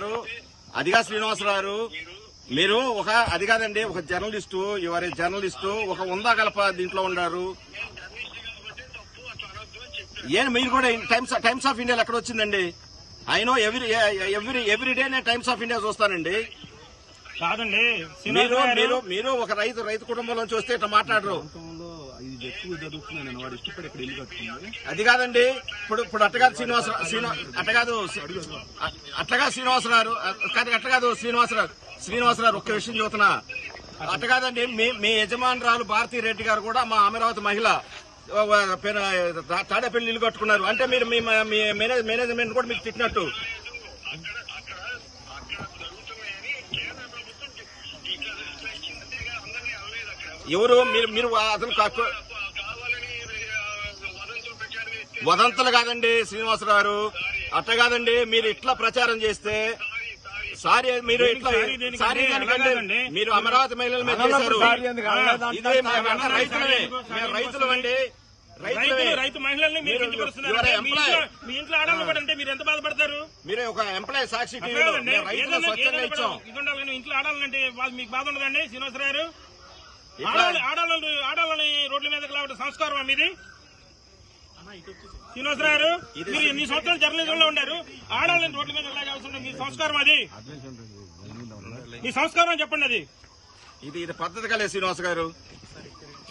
గారు అదిగా శ్రీనివాసరావు మీరు ఒక అది కాదండి ఒక జర్నలిస్టు ఎవరి జర్నలిస్టు ఒక ఉందా కలప దీంట్లో ఉన్నారు ఏం మీరు కూడా టైమ్స్ టైమ్స్ ఆఫ్ ఇండియాలో ఎక్కడ వచ్చిందండి? అయినో ఎవ్రీ ఎవ్రీ ఎవ్రీ డే నేను టైమ్స్ ఆఫ్ ఇండియా చూస్తానండి. కాదండి మీరు మీరు మీరు ఒక రైతు రైతు కుటుంబంలోంచి వస్తే ఇట్లా మాట్లాడరు. ఇది ఎక్కువ జరుగుతున్నాయి నేను వాడు ఇష్టపడి ఇక్కడ ఇల్లు కట్టుకుంది. అది కాదండి ఇప్పుడు ఇప్పుడు అట్టగాదు శ్రీనివాస శ్రీనివా అట్టగాదు అట్టగా శ్రీనివాసరావు కాదు అట్టగాదు శ్రీనివాసరావు. శ్రీనివాసరావు ఒక్క విషయం చూస్తున్నా అట్టగాదండి మీ మీ యజమానురాలు భారతీ రెడ్డి గారు కూడా మా అమరావతి మహిళ తాడేపల్లి ఇల్లు కట్టుకున్నారు. అంటే మీరు మీ మీ మేనేజ్ మేనేజ్మెంట్ కూడా మీకు తిట్టినట్టు. ఎవరు? మీరు మీరు అతను కాకు- వదంతులు కాదండి శ్రీనివాసరావు గారు. అట్ట కాదండి మీరు ఇట్లా ప్రచారం చేస్తే సారీ మీరు ఇట్లా సారీ. మీరు అమరావతి మహిళల మీద చేశారు. ఇదే రైతులమే. మేము రైతులమండి రైతు మహిళల్ని మీరు. ఇంట్లో- మీరు ఎంత బాధపడతారు? మీరే ఒక ఎంప్లాయ్ సాక్షి రైతులు స్వచ్ఛంగా ఇచ్చాం. ఇంట్లో ఆడాలంటే మీకు బాధ ఉండదండి శ్రీనివాసరావు గారు. ఆడవాళ్ళు ఆడవాళ్ళు ఆడవాళ్ళని రోడ్ల మీదకి లావడం సంస్కారం మీది? శ్రీనివాసరావు గారు మీరు ఎన్ని సంవత్సరాలు జర్నలిజంలో ఉండారు? ఆడవాళ్ళని రోడ్ల మీద లాగాల్సిన మీ సంస్కారం అది. మీ సంస్కారం చెప్పండి అది. ఇది ఇది పద్ధతి కలే శ్రీనివాస్ గారు.